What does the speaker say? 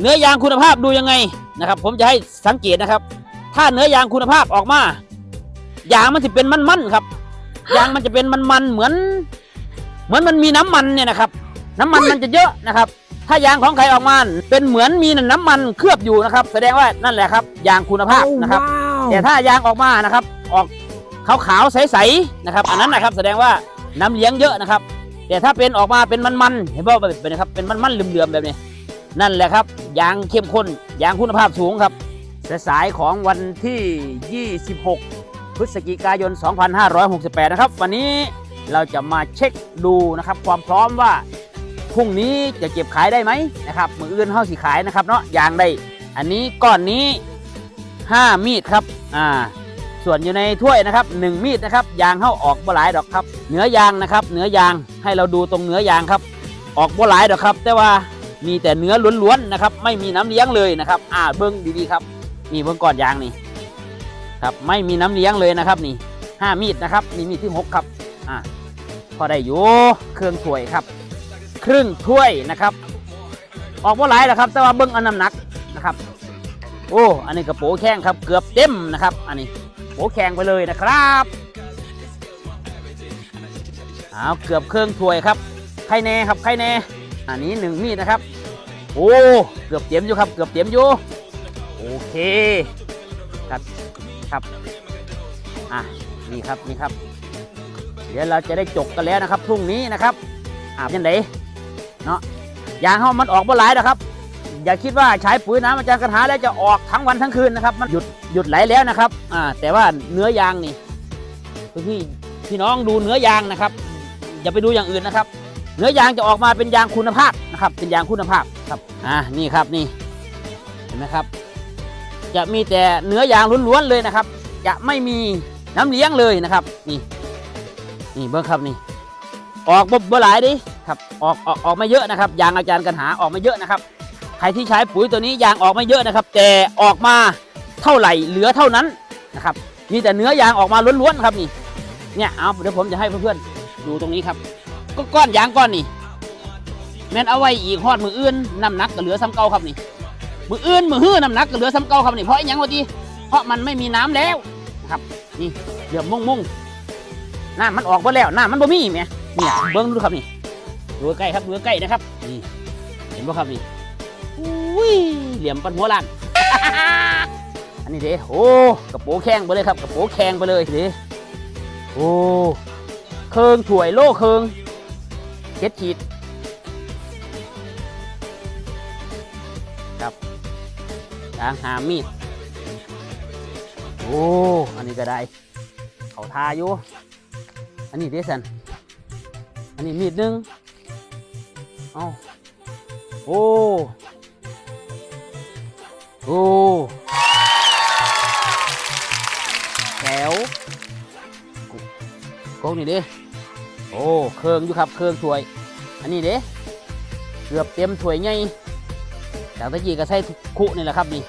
เนื้อยางคุณภาพดูยังไงนะครับ ผมจะให้สังเกตนะครับ ถ้าเนื้อยางคุณภาพออกมายางมันจะเป็นมันๆครับ ยางมันจะเป็นมันๆเหมือน เหมือนมันมีน้ำมันเนี่ยนะครับ น้ำมันมันจะเยอะนะครับ ถ้ายางของใครออกมาเป็นเหมือนมีน้ำมันเคลือบอยู่นะครับ แสดงว่านั่นแหละครับ ยางคุณภาพนะครับ แต่ถ้ายางออกมานะครับ ออกขาวๆใสๆนะครับ อันนั้นนะครับ แสดงว่าน้ำเลี้ยงเยอะนะครับ แต่ถ้าเป็นออกมาเป็นมันๆเห็นป่ะแบบนี้ครับเป็นมันๆเหลื่อมๆแบบนี้ นั่นแหละครับยางเข้มข้นยางคุณภาพสูงครับสายของวันที่ 26 พฤศจิกายน 2568 นะครับ วันนี้เราจะมาเช็คดูนะครับ ความพร้อมว่าพรุ่งนี้จะเก็บขายได้ไหมนะครับมืออื่นเฮาสิขายนะครับเนาะยางได้ อันนี้ก้อนนี้ 5 มีดครับอ่าส่วนอยู่ในถ้วยนะครับ 1 มีดนะครับ ยางเฮาออกบ่หลายดอกครับเนื้อยางนะครับเนื้อยางให้เราดูตรงเนื้อยางครับ ออกบ่หลายดอกครับ แต่ว่า มีแต่เนื้อล้วนๆนะครับ ไม่มีน้ำเลี้ยงเลยนะครับ อ่าเบิ้งดีๆครับนี่เบิ้งก้อนยางนี่ครับไม่มีน้ำเลี้ยงเลยนะครับนี่ห้ามีดนะครับนี่มีดที่หกครับอ่าพอได้อยู่เครื่องถ้วยครับ ครึ่งถ้วยนะครับ ออกบ่หลายดอกครับ แต่ว่าเบิ้งเอันน้ำหนักนะครับ โอ้อันนี้กระโปงแข้งครับเกือบเต็มนะครับ อันนี้โปแข้งไปเลยนะครับเอาเกือบเครื่องถ้วยครับไข่แน่ครับไข่แน่ อันนี้หนึ่งมีดนะครับ โอ้เกือบเต็มอยู่ครับ เกือบเต็มอยู่โอเคครับครับอะนี่ครับนี่ครับ เดี๋ยวเราจะได้จบกันแล้วนะครับพรุ่งนี้นะครับอาบยังไงเนาะยางเขามันออกบ่หลายนะครับ อย่าคิดว่าใช้ปุ๋ยน้ำอาจารย์กระถาแล้วจะออกทั้งวันทั้งคืนนะครับ มันหยุดหยุดไหลแล้วนะครับอ่าแต่ว่าเนื้อยางนี่พี่พี่น้องดูเนื้อยางนะครับ อย่าไปดูอย่างอื่นนะครับ เนื้อยางจะออกมาเป็นยางคุณภาพนะครับ เป็นยางคุณภาพครับอ่านี่ครับนี่เห็นไหมครับ จะมีแต่เนื้อยางล้วนๆเลยนะครับ จะไม่มีน้ำเลี้ยงเลยนะครับ นี่ นี่เบิ้งครับนี่ ออกบบหลายดิครับออกออกออกไม่เยอะนะครับ ยางอาจารย์กันหาออกไม่เยอะนะครับใครที่ใช้ปุ๋ยตัวนี้ยางออกไม่เยอะนะครับ แต่ออกมาเท่าไหร่เหลือเท่านั้นนะครับ มีแต่เนื้อยางออกมาล้วนๆครับนี่เนี่ยเอาเดี๋ยวผมจะให้เพื่อนๆดูตรงนี้ครับ ก็ก้อนยางก้อนนี่แม่นเอาไว้อีกฮอดมืออื่นน้ำหนักก็เหลือซ้ำเก่าครับนี่มืออื่นมือหื้อน้ำหนักก็เหลือซ้ำเก่าครับนี่เพราะอยังวะดีเพราะมันไม่มีน้ำแล้วครับนี่เหลือมมุ่งมุ่งน้ำมันออกหมดแล้วน้ำมันบ่มีแหมเนี่ยเบิ้งดูครับนี่ดูใกล้ครับดูใกล้นะครับนี่เห็นบ่ครับนี่อุ้ยเหลี่ยมปันหัวล้านอันนี้เด้โอ้กระโปงแข้งไปเลยครับกระโปงแข้งไปเลยเด้โอ้เคิงถ่วยโล่เคิง เจ็ดขีดทางหามีด โอ้ อันนี้ก็ได้ เขาทาอยู่ อันนี้เดซันอันนี้มีดนึง เอาโอ้ โอ้แถวโกงนี่เด้ โอ้เครื่องอยู่ครับเครื่องถ้วย อันนี้เด้เกือบเต็มถ้วยไงจากตะกี้ก็ใส่คุนี่แหละครับนี่